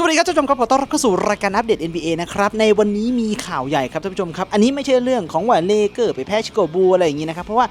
สวัสดีครับท่านผู้ชมครับขอต้อนรับเข้าสู่รายการอัปเดต NBA นะครับในวันนี้มีข่าวใหญ่ครับท่านผู้ชมครับ อันนี้ไม่ใช่เรื่องของว่าเลเกอร์ไปแพ้ชิโกบูอะไรอย่างนี้นะครับ เพราะว่า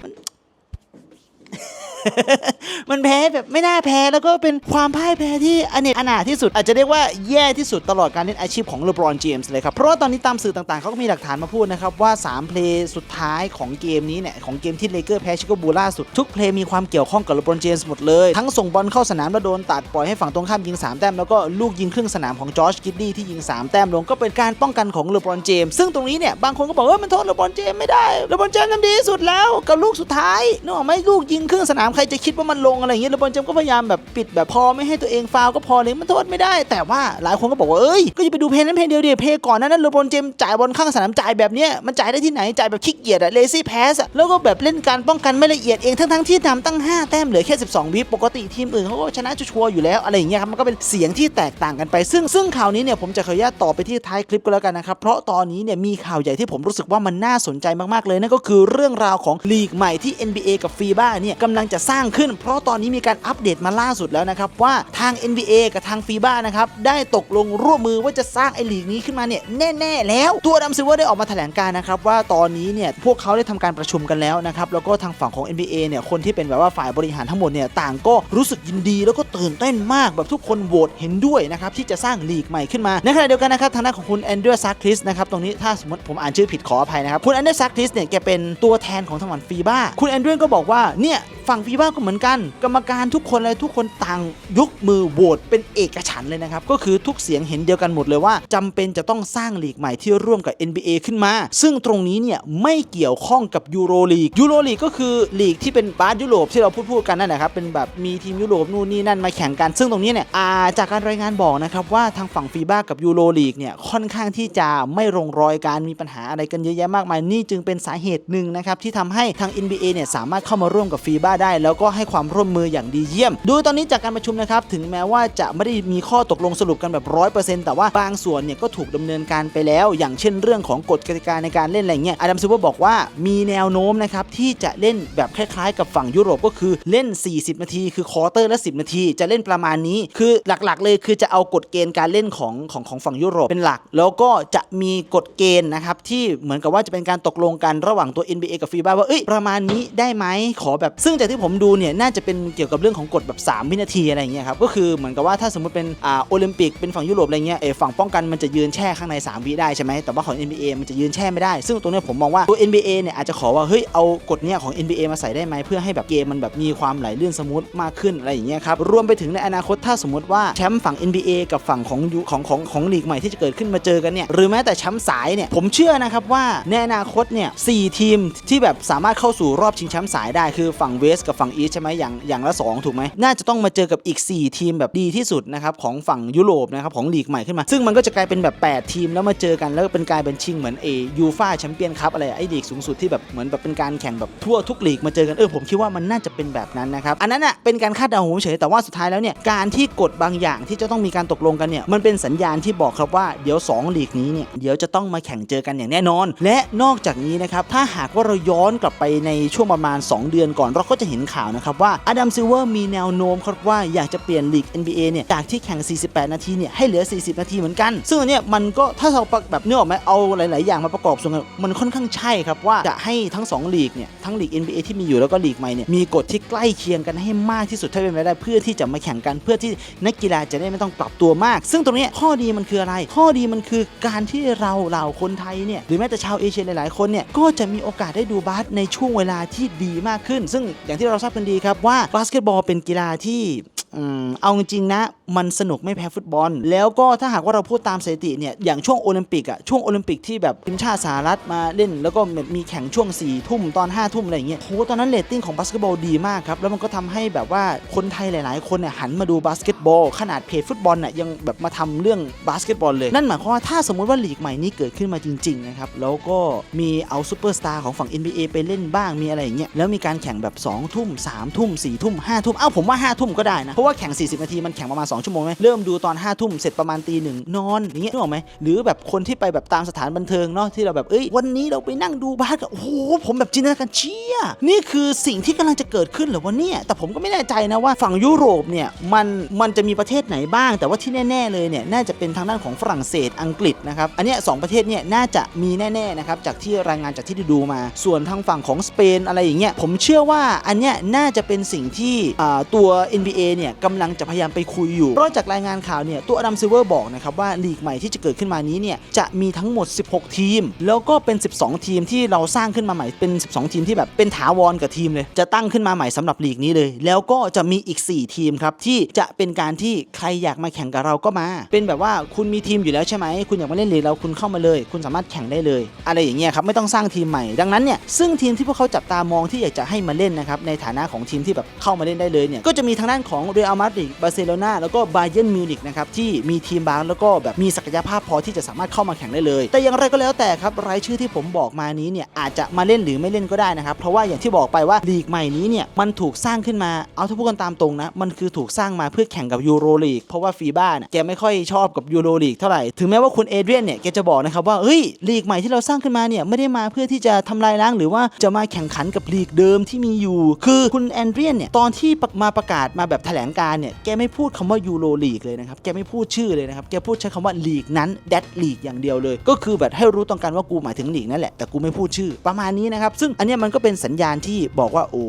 มันแพ้แบบไม่น่าแพ้แล้วก็เป็นความพ่ายแพ้ที่อเนกอนาที่สุด อาจจะเรียกว่าแย่ที่สุดตลอดการเล่นอาชีพของเลบรอนเจมส์เลยครับ เพราะว่าตอนนี้ตามสื่อต่างๆเขาก็มีหลักฐานมาพูดนะครับ ว่า 3 เพลย์สุดท้ายของเกมนี้เนี่ย ของเกมที่เลเกอร์แพ้ชิคโกบูล่าสุดทุกเพลย์มีความเกี่ยวข้องกับเลบรอนเจมส์หมดเลย ทั้งส่งบอลเข้าสนามแล้วโดนตัดปล่อยให้ฝั่งตรงข้ามยิง 3 แต้มแล้วก็ลูกยิงครึ่งสนามของจอร์จกิดดี้ที่ยิง 3 แต้มลงก็เป็นการป้องกันของเลบรอนเจมส์ซึ่งตรงนี้เนี่ยบางคนก็บอกว่ามันโทษเลบรอนเจมส์ไม่ได้เลบรอนเจมส์ทำดีที่สุดแล้วกับลูกสุดท้ายนึกออกไหมลูกยิงครึ่งสนามใครจะคิดว่ามันลงอะไรอย่างเงี้ยเลบอนเจมก็พยายามแบบปิดแบบพอไม่ให้ตัวเองฟาวก็พอเลยมันโทษไม่ได้ แต่ว่าหลายคนก็บอกว่าเอ้ยก็อย่าไปดูเพลงนั้นเพลงเดียวดิเพลงก่อนนานั้นเลบอนเจมจ่ายบอลข้างสนามจ่ายแบบเนี้ยมันจ่ายได้ที่ไหนจ่ายแบบขี้เกียจอะเลซี่แพสอะแล้วก็แบบเล่นการป้องกันไม่ละเอียดเองทั้งๆที่ทำตั้ง 5 แต้มเหลือแค่ 12 วิปกติทีมอื่นเขาก็ชนะชัวร์อยู่แล้วอะไรอย่างเงี้ยครับมันก็เป็นเสียงที่แตกต่างกันไป ซึ่งซึ่งข่าวนี้เนี่ยผมจะขออนุญาตต่อไปที่ท้ายคลิปก็แล้วกันนะครับเพราะตอนนี้เนี่ยมีข่าวใหญ่ที่ผมรู้สึกว่ามันน่าสนใจมากๆเลยนั่นก็คือเรื่องราวของลีกใหม่ที่ NBA กับฟีบ้าเนี่ยกำลังจะสร้างขึ้น เพราะตอนนี้มีการอัปเดตมาล่าสุดแล้วนะครับ ว่าทาง NBA กับทางฟีบ้านะครับ ได้ตกลงร่วมมือว่าจะสร้างไอ้ลีกนี้ขึ้นมาเนี่ยแน่ๆ แล้วตัวดัมซิลเวอร์ได้ออกมาแถลงการนะครับ ว่าตอนนี้เนี่ยพวกเขาได้ทำการประชุมกันแล้วนะครับ แล้วก็ทางฝั่งของ NBA เนี่ยคนที่เป็นแบบว่าฝ่ายบริหารทั้งหมดเนี่ยต่างก็รู้สึกยินดี แล้วก็ตื่นเต้นมากแบบทุกคนโหวตเห็นด้วยนะครับที่จะสร้างลีกใหม่ขึ้นมาในขณะเดียวกันนะครับทางด้านของคุณแอนเดรซักคริสนะครับตรงนี้ถ้าสมมติผมอ่านชื่อผิดขออภัยนะครับคุณแอนเดรซักคริสเนี่ยแกเป็นตัวแทนของทางฝั่งฟีบ้าคุณแอนเดรก็บอกว่าเนี่ย ฝั่งฟีบ้าก็เหมือนกัน กรรมการทุกคนเลยทุกคนต่างยกมือโหวตเป็นเอกฉันเลยนะครับ ก็คือทุกเสียงเห็นเดียวกันหมดเลยว่าจำเป็นจะต้องสร้างลีกใหม่ที่ร่วมกับ NBA ขึ้นมา ซึ่งตรงนี้เนี่ยไม่เกี่ยวข้องกับยูโรลีกยูโรลีกก็คือลีกที่เป็นบาสยุโรปที่เราพูดพูดกันนั่นแหละครับเป็นแบบมีทีมยุโรปนู่นนี่นั่นมาแข่งกัน ซึ่งตรงนี้เนี่ยาจากการรายงานบอกนะครับว่าทางฝั่งฟีบ้ากับยูโรลีกเนี่ยค่อนข้างที่จะไม่ลงรอยการมีปัญหาอะไรกันเยอะแยะมากมายนี่จึงเป็นสาเหตุหนึ่งนะครับที่ทำให้ทาง NBA เนี่ยสามารถเข้ามาร่วมกับฟีบ้าได้ แล้วก็ให้ความร่วมมืออย่างดีเยี่ยม ดูตอนนี้จากการประชุมนะครับถึงแม้ว่าจะไม่ได้มีข้อตกลงสรุปกันแบบร้อยเปอร์เซ็นต์แต่ว่าบางส่วนเนี่ยก็ถูกดำเนินการไปแล้ว อย่างเช่นเรื่องของกฎกติกาในการเล่นอะไรเงี้ยอดัมซิลเวอร์บอกว่ามีแนวโน้มนะครับที่จะเล่นแบบคล้ายๆ กับฝั่งยุโรปก็คือเล่น 40 นาที คือคอร์เตอร์ละ 10 นาที จะเล่นประมาณนี้ คือหลักๆ เลยคือจะเอากฎเกณฑ์การเล่นของของของฝั่งยุโรปเป็นหลัก แล้วก็จะมีกฎเกณฑ์นะครับที่เหมือนกับว่าจะเป็นการตกลงกันระหว่างตัว NBA กับฟีบ้าว่าเอ้ยประมาณนี้ได้ไหมขอแบบซึ่งจากที่ผมดูเนี่ยน่าจะเป็นเกี่ยวกับเรื่องของกฎแบบ3วินาทีอะไรเงี้ยครับก็คือเหมือนกับว่าถ้าสมมติเป็นอ่าโอลิมปิกเป็นฝั่งยุโรปอะไรเงี้ยเออฝั่งป้องกันมันจะยืนแช่ข้างใน 3 วิได้ใช่ไหมแต่ว่าของ NBA มันจะยืนแช่ไม่ได้ ซึ่งตรงนี้ผมมองว่าตัว NBA เนี่ยอาจจะขอว่าเฮ้ยเอากฎเนี้ยของ NBA มาใส่ได้ไหมเพื่อให้แบบเกมมันแบบมีความไหลลื่นสมูทมากขึ้นอะไรอย่างเงี้ยครับรวมไปถึงในอนาคตถ้าสมมติว่าแชมป์ฝั่ง NBA กับฝั่งของยูของของของลีกใหม่ที่จะเกิดขึ้นมาเจอกันเนี่ยหรือแม้แต่แชมป์สายเนี่ยผมเชื่อนะครับว่าในอนาคตเนี่ยสทีมที่แบบสามารถเข้าสู่รอบชิงแชมป์สายได้คือฝั่งเวสกับฝั่งอีสใช่ไหมอย่างอย่างละสองถูกไหมน่าจะต้องมาเจอกับอีก 4 ทีมแบบดีที่สุดนะครับของฝั่งยุโรปนะครับของลีกใหม่ขึ้นมา ซึ่งมันก็จะกลายเป็นแบบ 8 ทีมแล้วมาเจอกันแล้วก็เป็นกลายเป็นชิงเหมือนเอยูฟาแชมเปี้ยนคัพอะไรไอ้ลีกสูงสุดที่แบบเหมือนแบบเป็นการแข่งแบบทั่วทุกลีกมาเจอกันเออผมคิดว่ามันน่าจะเป็นแบบนั้นนะครับอันนั้นอะเป็นการคาดเดาของผมเฉยแต่ว่าสุดท้ายแล้วเนี่ยการที่กฎบางอย่างที่จะต้องมีการตกลงกันเนี่ยมันเป็นสัญญาณที่บอกครับว่าเดี๋ยว 2 ลีกนี้เนี่ยเดี๋ยวจะต้องมาแข่งเจอกันอย่างแน่นอน และนอกจากนี้นะครับถ้าหากว่าเราย้อนกลับไปในช่วงประมาณ 2 เดือนก่อนเราก็จะเห็นข่าวนะครับว่าอดัมซิลเวอร์มีแนวโน้มครับว่าอยากจะเปลี่ยนลีก NBA เนี่ยจากที่แข่ง 48 นาทีเนี่ยให้เหลือ 40 นาทีเหมือนกัน ซึ่งอันเนี่ยมันก็ถ้าเราแบบเนื้อออกไหมเอาหลาย ๆ อย่างมาประกอบส่วนกันมันค่อนข้างใช่ครับว่าจะให้ทั้ง2ลีกเนี่ยทั้งลีก NBA ที่มีอยู่แล้วก็ลีกใหม่เนี่ยมีกฎที่ใกล้เคียงกันให้มากที่สุดเท่าเป็นไปได้เพื่อที่จะมาแข่งกันเพื่อที่นักกีฬาจะได้ไม่ต้องปรับตัวมาก ซึ่งตรงเนี้ยข้อดีมันคืออะไร ข้อดีมันคือการที่เราเหล่าคนไทยเนี่ยหรือแม้แต่ชาวเอเชียหลาย ๆ คนเนี่ยก็จะมีโอกาสได้ดูบาสในช่วงเวลาที่ดีมากขึ้น ซึ่งอย่างที่เราทราบกันดีครับว่าบาสเกตบอลเป็นกีฬาที่ เอาจริงๆนะมันสนุกไม่แพ้ฟุตบอล แล้วก็ถ้าหากว่าเราพูดตามสถิติเนี่ยอย่างช่วงโอลิมปิกอะช่วงโอลิมปิกที่แบบทีมชาติสหรัฐมาเล่น แล้วก็มีแข่งช่วง4ี่ทุ่มตอน5้าทุ่มอะไรอย่างเงี้ยโหตอนนั้นเรตติ้งของบาสเกตบอลดีมากครับ แล้วมันก็ทำให้แบบว่าคนไทยหลาย ๆ คนเนี่ยหันมาดูบาสเกตบอล ขนาดเพจฟุตบอลน่ะยังแบบมาทำเรื่องบาสเกตบอลเลย นั่นหมายความว่าถ้าสมมติว่าลีกใหม่นี้เกิดขึ้นมาจริง ๆ นะครับ แล้วก็มีเอาซูเปอร์สตาร์ของฝั่ง NBA ไปเล่นบ้างมีอะไรอย่างเงี้ยแล้วมีการแข่งแบบ2ทุ่ม3ทุ่ม4ทุ่ม5ทุ่มเอ้าผมว่า5ทุ่มก็ได้นะเพราะว่าแข่ง 40 นาทีมันแข่งประมาณ 2 ชั่วโมงไหมเริ่มดูตอน5ทุ่มเสร็จประมาณตีหนึ่งนอนอย่างเงี้ยนึกออกไหมหรือแบบคนที่ไปแบบตามสถานบันเทิงเนาะที่เราแบบเอ้ยวันนี้เราไปนั่งดูบาสกันโอ้โหผมแบบจินตนาการเชี่ยนี่คือสิ่งที่กำลังจะเกิดขึ้นหรอวะเนี่ยแต่ผมก็ไม่แน่ใจนะว่าฝั่งยุโรปเนี่ยมันมันจะมีประเทศไหนบ้าง แต่ว่าที่แน่ๆเลยเนี่ยน่าจะเป็นทางด้านของฝรั่งเศสอังกฤษนะครับอันเนี้ยสองประเทศเนี่ยน่าจะมีแน่ๆนะครับจากที่รายงานจากที่ด้ดูมา ส่วนทางฝั่งของสเปนอะไรอย่างเงี้ยผมเชื่อว่าอันเนี้ยน่าจะเป็นสิ่งที่ตัว NBA เนี่ยกำลังจะพยายามไปคุยอยู่ เพราะจากรายงานข่าวเนี่ยตัวอดัมซิลเวอร์บอกนะครับว่าลีกใหม่ที่จะเกิดขึ้นมานี้เนี่ยจะมีทั้งหมด 16 ทีม แล้วก็เป็น 12 ทีมที่เราสร้างขึ้นมาใหม่เป็น 12 ทีมที่แบบเป็นถาวรกับทีมเลย จะตั้งขึ้นมาใหม่สำหรับลีกนี้เลย แล้วก็จะมีอีก 4 ทีมครับที่จะเป็นการที่ใครอยากมาแข่งกับเราก็มา เป็นแบบว่าคุณมีทีมอยู่แล้วใช่ไหมคุณอยากมาเล่นลีกเราคุณเข้ามาเลย คุณสามารถแข่งได้เลย อะไรอย่างเงี้ยครับไม่ต้องสร้างทีมใหม่ดังนั้นเนี่ยซึ่งทีมที่พวกเขาจับตามองที่อยากจะให้มาเล่นนะครับในฐานะของทีมที่แบบเข้ามาเล่นได้เลยเนี่ยก็จะมีทางด้านของเรอัลมาดริดบาร์เซโลนาแล้วก็บาเยิร์นมิวนิกนะครับที่มีทีมบาสแล้วก็แบบมีศักยภาพพอที่จะสามารถเข้ามาแข่งได้เลย แต่อย่างไรก็แล้วแต่ครับรายชื่อที่ผมบอกมานี้เนี่ยอาจจะมาเล่นหรือไม่เล่นก็ได้นะครับเพราะว่าอย่างที่บอกไปว่าลีกใหม่นี้เนี่ยมันถูกสร้างขึ้นมาเอาถ้าพูดกันตามตรงนะมันคือถูกสร้างมาเพื่อแข่งกับยูโรลีกเพราะว่าฟีบ้าเนี่ยแกไม่ค่อยชอบกับยูโรลีกเท่าไหร่ถึงแม้ว่าคุณเอเดรียนเนี่ยแกจะบอกนะครับว่าเฮ้ยลีกใหม่ที่เราสร้างขึ้นมาเนี่ยไม่ได้มาเพื่อที่จะทำลายล้างหรือว่าจะมาแข่งขันกับลีกเดิมที่มีอยู่ คือคุณแอนเดรียนเนี่ยตอนที่มาประกาศมาแบบแถลงการเนี่ยแกไม่พูดคำว่ายูโรลีกเลยนะครับแกไม่พูดชื่อเลยนะครับแกพูดใช้คำว่าลีกนั้นแดดลีกอย่างเดียวเลย ก็คือแบบให้รู้ตรงกันว่ากูหมายถึงลีกนั่นแหละแต่กูไม่พูดชื่อประมาณนี้นะครับซึ่งอันนี้มันก็เป็นสัญญาณที่บอกว่าโอ้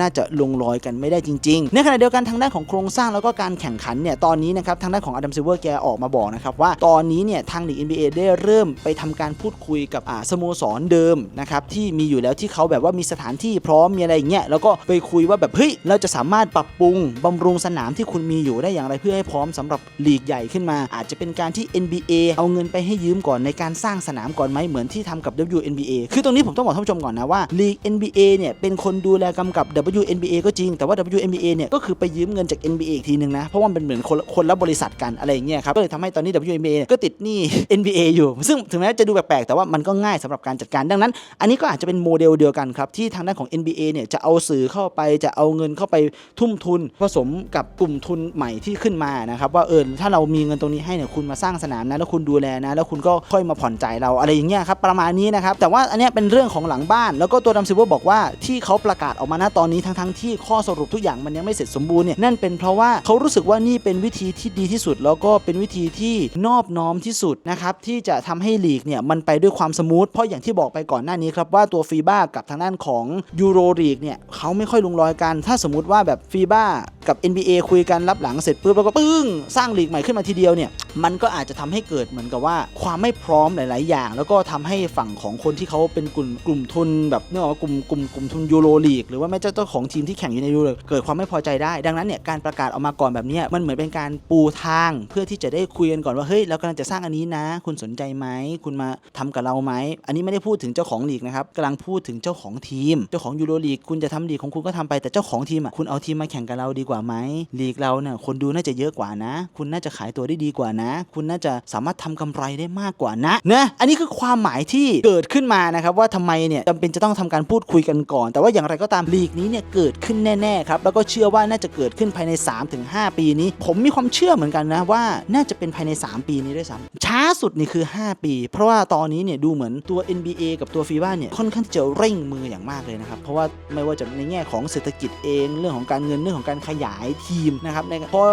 น่าจะลงรอยกันไม่ได้จริงๆในขณะเดียวกันทางด้านของโครงสร้างแล้วก็การแข่งขันเนี่ยตอนนี้นะครับทางด้านของอดัมซิเวอร์แกออกมาบอกนะครับว่าตอนนี้เนี่ยทางลีก NBA ได้เริ่มไปทำการพูดคุยกับอ่าสโมสรเดิมนะครับที่มีอยู่แล้วที่เขาแบบว่ามีสถานที่พร้อมมีอะไรอย่างเงี้ยแล้วก็ไปคุยว่าแบบเฮ้ยเราจะสามารถปรับปรุงบำรุงสนามที่คุณมีอยู่ได้อย่างไรเพื่อให้พร้อมสำหรับลีกใหญ่ขึ้นมา อาจจะเป็นการที่ NBA เอาเงินไปให้ยืมก่อนในการสร้างสนามก่อนไหมเหมือนที่ทำกับ WNBA คือตรงนี้ผมต้องบอกท่านผู้ชมก่อนนะว่าลีก NBA เนี่ยเป็นคนดูแลกำกับ WNBA ก็จริงแต่ว่า WNBA เนี่ยก็คือไปยืมเงินจาก NBA อีกทีนึงนะเพราะว่ามันเป็นเหมือนคนคนละบริษัทกันอะไรอย่างเงี้ยครับก็เลยทำให้ตอนนี้ WNBA ก็ติดหนี้ NBA อยู่ ซึ่งถึงแม้จะดูแปลกๆแต่ว่ามันก็ง่ายสำหรับการจัดการดังนั้น อันนี้ก็อาจจะเป็นโมเดลเดียวกันครับที่ทางด้านของ NBA เนี่ยจะเอาสื่อเข้าไปจะเอาเงินเข้าไปทุ่มทุนผสมกับกลุ่มทุนใหม่ที่ขึ้นมานะครับว่าเออถ้าเรามีเงินตรงนี้ให้เนี่ยคุณมาสร้างสนามนะแล้วคุณดูแลนะ แล้วคุณก็ค่อยมาผ่อนจ่ายเราอะไรอย่างเงี้ยครับประมาณนี้นะครับแต่ว่าอันเนี้ยเป็นเรื่องของหลังบ้าน แล้วก็ตัวดัมซิเวอร์บอกว่าที่เขาประกาศออกมาณตอนนี้ทั้งๆที่ข้อสรุปทุกอย่างมันยังไม่เสร็จสมบูรณ์เนี่ยนั่นเป็นเพราะว่าเขารู้สึกว่านี่เป็นวิธีที่ดีที่สุด แล้วก็เป็นวิธีที่นอบน้อมที่สุดนะครับที่จะทำให้ลีกเนี่ยมันไปด้วยความสมูทเพราะอย่างที่บอกไปก่อนหน้านี้ครับว่าตัวฟีบ้ากับทางด้านของยูโรลีกเนี่ยเขาไม่ค่อยลงรอยกัน ถ้าสมมติว่าแบบฟีบ้ากับ NBA คุยกันรับหลังเสร็จปุ๊บแล้วก็ปึ้ง สร้างลีกใหม่ขึ้นมาทีเดียวเนี่ยมันก็อาจจะทำให้เกิดเหมือนกับว่าความไม่พร้อมหลาย ๆ อย่าง แล้วก็ทำให้ฝั่งของคนที่เขาเป็นกลุ่มกลุ่มทุนแบบเนื่องว่ากลุ่มกลุ่มกลุ่มทุนยูโรลีกหรือว่าแม้เจ้าของทีมที่แข่งอยู่ในยูโรเกิดความไม่พอใจได้ ดังนั้นเนี่ยการประกาศออกมาก่อนแบบนี้มันเหมือนเป็นการปูทางเพื่อที่จะได้คุยกันก่อนว่าเฮ้ยเรากำลังจะสร้างอันนี้นะ คุณสนใจไหมคุณมาทำกับเราไหมอันนี้ไม่ได้พูดถึงเจ้าของลีกนะครับกำลังพูดถึงเจ้าของทีม เจ้าของยูโรลีกคุณจะทำลีกของคุณก็ทำไปแต่เจ้าของทีมอะคุณเอาทีมมาแข่งกับเราดีกว่าไหมลีกเราเนี่ยคนดูน่าจะเยอะกว่านะ คุณน่าจะขายตัวได้ดีกว่านะ คุณน่าจะสามารถทำกำไรได้มากกว่านะนะอันนี้คือความหมายที่เกิดขึ้นมานะครับว่าทำไมเนี่ยจำเป็นจะต้องทำการพูดคุยกันก่อน แต่ว่าอย่างไรก็ตามลีกนี้เนี่ยเกิดขึ้นแน่ๆครับแล้วก็เชื่อว่าน่าจะเกิดขึ้นภายใน 3-5 ปีนี้ ผมมีความเชื่อเหมือนกันนะว่าน่าจะเป็นภายใน 3 ปีนี้ด้วยซ้ำช้าสุดนี่คือ 5 ปี เพราะว่าตอนนี้เนี่ยดูเหมือนตัว NBA กับตัวฟีบ้าเนี่ยค่อนข้างจะเร่งมืออย่างมากเลยนะครับเพราะว่าไม่ว่าจะในแง่ของเศรษฐกิจเองเรื่องของการเงินเรื่องของการขยายทีมนะครับเพราะ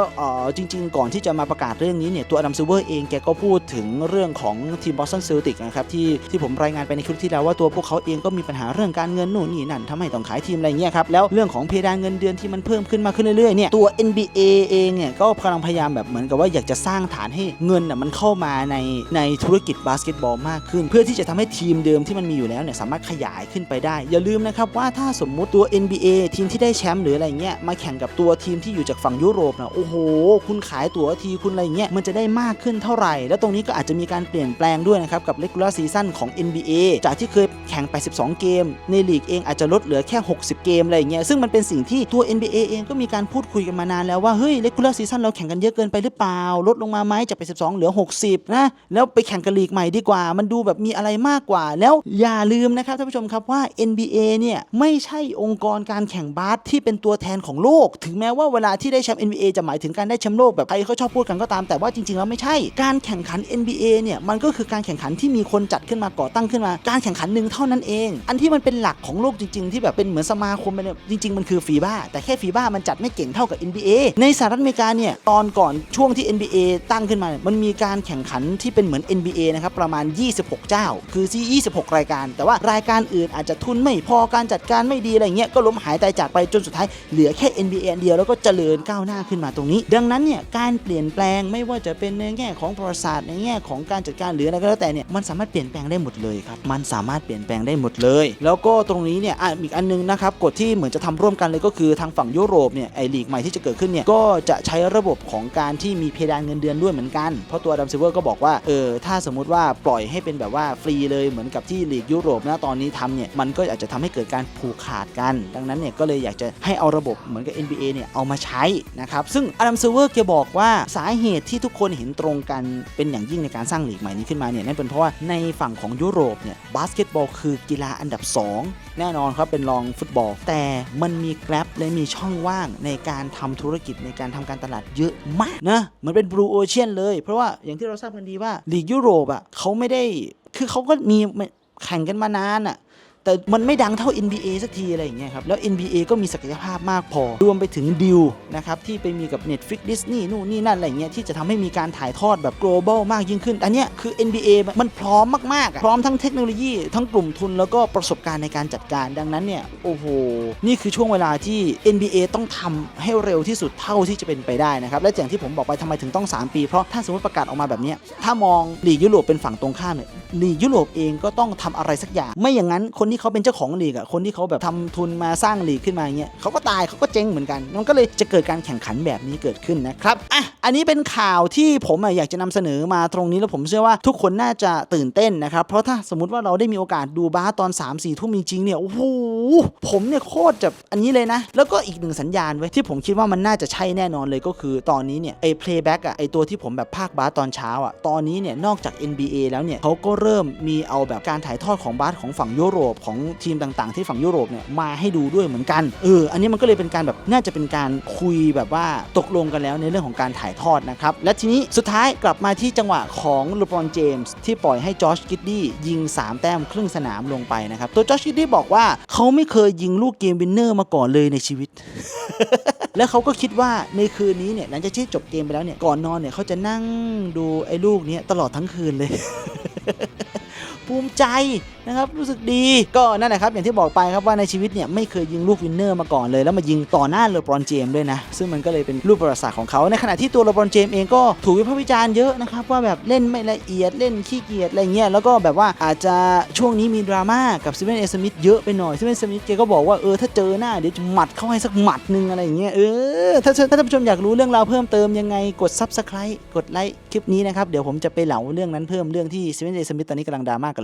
จริง ๆ ก่อนที่จะมาประกาศเรื่องนี้เนี่ยตัวอดัมซิลเวอร์เองแกก็พูดถึงเรื่องของทีมบอสตันเซลติกนะครับที่ที่ผมรายงานไปในคลิปที่แล้วว่าตัวพวกเขาเองก็มีปัญหาเรื่องการเงินนู่นนี่นั่นทำให้ต้องขายทีมอะไรเงี้ยครับแล้วเรื่องของเพดานเงินเดือนที่มันเพิ่มขึ้นมาขึ้นเรื่อยๆเนี่ยตัว NBA เองเนี่ยก็กำลังพยายามแบบเหมือนกับว่าอยากจะสร้างฐานให้เงินน่ะมันเข้ามาในในธุรกิจบาสเกตบอลมากขึ้น เพื่อที่จะทำให้ทีมเดิมที่มันมีอยู่แล้วเนี่ยสามารถขยายขึ้นไปได้ อย่าลืมนะครับว่าถ้าสมมุติตัว NBA ทีมที่ได้แชมป์หรืออะไรเงี้ยมาแข่งกับตัวทีมที่อยู่จากฝั่งยุโรปนะโอ้โห คุณขายตั๋วทีคุณอะไรเงี้ยมันจะได้มากขึ้นเท่าไหร่ แล้วตรงนี้ก็อาจจะมีการเปลี่ยนแปลงด้วยนะครับกับ regular season ของ NBA จากที่เคยแข่ง 82 เกม ในลีกเองอาจจะลดเหลือแค่ 60 เกมอะไรเงี้ยซึ่งมันเป็นสิ่งที่ตัว NBA เองก็มีการพูดคุยกันมานานแล้วว่าเฮ้ย regular season เราแข่งกันเยอะเกินไปหรือเปล่า ลดลงมาไหมจาก 82 เหลือ 60 นะแล้วไปแข่งกับลีกใหม่ดีกว่า มันดูแบบมีอะไรมากกว่า แล้วอย่าลืมนะครับท่านผู้ชมครับว่า NBA เนี่ยไม่ใช่องค์กรการแข่งบาสที่เป็นตัวแทนของโลก ถึงแม้ว่าเวลาที่ได้แชมป์ NBA จะหมายถึงการได้แชมป์โลกแบบใครเขาชอบพูดกันก็ตามแต่ว่าจริงๆแล้วไม่ใช่ การแข่งขัน NBA เนี่ยมันก็คือการแข่งขันที่มีคนจัดขึ้นมาก่อตั้งขึ้นมา การแข่งขันหนึ่งเท่านั้นเอง อันที่มันเป็นหลักของโลกจริง ๆ ที่แบบเป็นเหมือนสมาคมเนี่ยจริง ๆ มันคือฟีบ้าแต่แค่ฟีบ้ามันจัดไม่เก่งเท่ากับ NBA ในสหรัฐอเมริกาเนี่ยตอนก่อนช่วงที่ NBA ตั้งขึ้นมา มันมีการแข่งขันที่เป็นเหมือน NBA นะครับประมาณ 26 เจ้า คือที่26 รายการ แต่ว่ารายการอื่นอาจจะทุนไม่พอการจัดการไม่ดีอะไรเงี้ยก็ล้มหายตายจากไปจนสุดท้ายเหลือแค่ NBA เดียวแล้วก็เจริญก้าวหน้าขึ้นมาตรงนี้ ดังนั้นเนี่ยการเปลี่ยนแปลงไม่ว่าจะเป็นในแง่ของประวัติศาสตร์ในแง่ของการจัดการหรืออะไรก็แล้วแต่เนี่ยมันสามารถเปลี่ยนแปลงได้หมดเลยครับมันสามารถเปลี่ยนแปลงได้หมดเลย แล้วก็ตรงนี้เนี่ยอะอีกอันนึงนะครับกฎที่เหมือนจะทำร่วมกันเลยก็คือทางฝั่งยุโรปเนี่ยไอลีกใหม่ที่จะเกิดขึ้นเนี่ยก็จะใช้ระบบของการที่มีเพดานเงินเดือนด้วยเหมือนกัน เพราะตัวดัมซิเวอร์ก็บอกว่าเออถ้าสมมุติว่าปล่อยให้เป็นแบบว่าฟรีเลยเหมือนกับที่ลีกยุโรปนะตอนนี้ทำเนี่ยมันก็อาจจะทำให้เกิดการผูกขาดกัน ดังนั้นเนี่ยก็เลยอยากจะให้เอาระบบเหมือนกับ NBA เนี่ยเอามาใช้นะครับ ซึ่งอดัมซิเวอร์แกบอกว่าสาเหตุที่ทุกคนเห็นตรงกันเป็นอย่างยิ่งในการสร้างลีกใหม่นี้ขึ้นมาเนี่ยนั่นเป็นเพราะว่าในฝั่งของยุโรปเนี่ยบาสเกตบอลคือกีฬาอันดับ 2 แน่นอนครับเป็นรองฟุตบอล แต่มันมีแกลบและมีช่องว่างในการทำธุรกิจในการทำการตลาดเยอะมากนะเหมือนเป็นบลูโอเชียนเลย เพราะว่าอย่างที่เราทราบกันดีว่าลีกยุโรปอะเขาไม่ได้คือเขาก็มีแข่งกันมานานอะ แต่มันไม่ดังเท่า NBA สักทีอะไรอย่างเงี้ยครับ แล้ว NBA ก็มีศักยภาพมากพอ รวมไปถึงดิวนะครับ ที่ไปมีกับ Netflix Disney นู่นนี่นั่นอะไรเงี้ยที่จะทำให้มีการถ่ายทอดแบบ global มากยิ่งขึ้น อันเนี้ยคือ NBA มันพร้อมมากๆ พร้อมทั้งเทคโนโลยี ทั้งกลุ่มทุนแล้วก็ประสบการณ์ในการจัดการดังนั้นเนี่ยโอ้โห นี่คือช่วงเวลาที่ NBA ต้องทำให้เร็วที่สุดเท่าที่จะเป็นไปได้นะครับและอย่างที่ผมบอกไปทำไมถึงต้อง 3 ปี เพราะถ้าสมมติประกาศออกมาแบบเนี้ยถ้ามองลีกยุโรปเป็นฝั่งตรงข้ามเนี่ยลีกยุโรปเองก็ต้องทำอะไรสักอย่าง ไม่อย่างนั้นคนที่เขาเป็นเจ้าของลีกอะคนที่เขาแบบทำทุนมาสร้างลีกขึ้นมาอย่างเงี้ยเขาก็ตายเขาก็เจ๊งเหมือนกัน มันก็เลยจะเกิดการแข่งขันแบบนี้เกิดขึ้นนะครับอะอันนี้เป็นข่าวที่ผมอยากจะนำเสนอมาตรงนี้แล้วผมเชื่อว่าทุกคนน่าจะตื่นเต้นนะครับเพราะถ้าสมมติว่าเราได้มีโอกาสดูบาสตอน3 4ทุ่มจริงๆเนี่ยโอ้โหผมเนี่ยโคตรจะอันนี้เลยนะ แล้วก็อีกหนึ่งสัญญาณไว้ที่ผมคิดว่ามันน่าจะใช่แน่นอนเลยก็คือตอนนี้เนี่ยไอ้ playback อะไอ้ตัวที่ผมแบบภาคบาสตอนเช้าอะตอนนี้เนี่ยนอกจาก NBA แล้วเนี่ยเขาก็เริ่มมีเอาแบบการถ่ายทอดของบาสของฝั่งยุโรปของทีมต่างๆ ที่ฝั่งยุโรปเนี่ยมาให้ดูด้วยเหมือนกันเอออันนี้มันก็เลยเป็นการแบบน่าจะเป็นการคุยแบบว่าตกลงกันแล้วในเรื่องของการถ่ายทอดนะครับและทีนี้สุดท้ายกลับมาที่จังหวะของเลบอนเจมส์ที่ปล่อยให้จอร์จกิดดี้ยิง 3 แต้มครึ่งสนามลงไปนะครับตัวจอร์จกิดดี้บอกว่าเขาไม่เคยยิงลูกเกมวินเนอร์มาก่อนเลยในชีวิต แล้วเขาก็คิดว่าในคืนนี้เนี่ยหลังจากที่จบเกมไปแล้วเนี่ยก่อนนอนเนี่ยเขาจะนั่งดูไอ้ลูกนี้ตลอดทั้งคืนเลย ภูมิใจนะครับรู้สึกดีก็นั่นแหละครับอย่างที่บอกไปครับว่าในชีวิตเนี่ยไม่เคยยิงลูกวินเนอร์มาก่อนเลย แล้วมายิงต่อหน้าเลบรอนเจมส์ด้วยนะ ซึ่งมันก็เลยเป็นรูปประวัติศาสตร์ของเขา ในขณะที่ตัวเลบรอนเจมส์เองก็ถูกวิพากษ์วิจารณ์เยอะนะครับว่าแบบเล่นไม่ละเอียดเล่นขี้เกียจอะไรเงี้ยแล้วก็แบบว่าอาจจะช่วงนี้มีดราม่ากับซิเวนเอสมิธเยอะไปหน่อยซิเวนเอสมิธแกก็บอกว่าเออถ้าเจอหน้าเดี๋ยวจะหมัดเข้าให้สักหมัดหนึงอะไรอย่างเงี้ยเออถ้าถ้าท่านผู้ชมอยากรู้เรื่องราวเพิ่มเติมยังไงกด subscribe กดไลค์คลิปนี้นะครับเดี๋ยวผมจะไปเหลาเรื่องนั้นเพิ่มเรื่องที่ซิเวนเอสมิธตอนนี้กำลังดราม่ากับ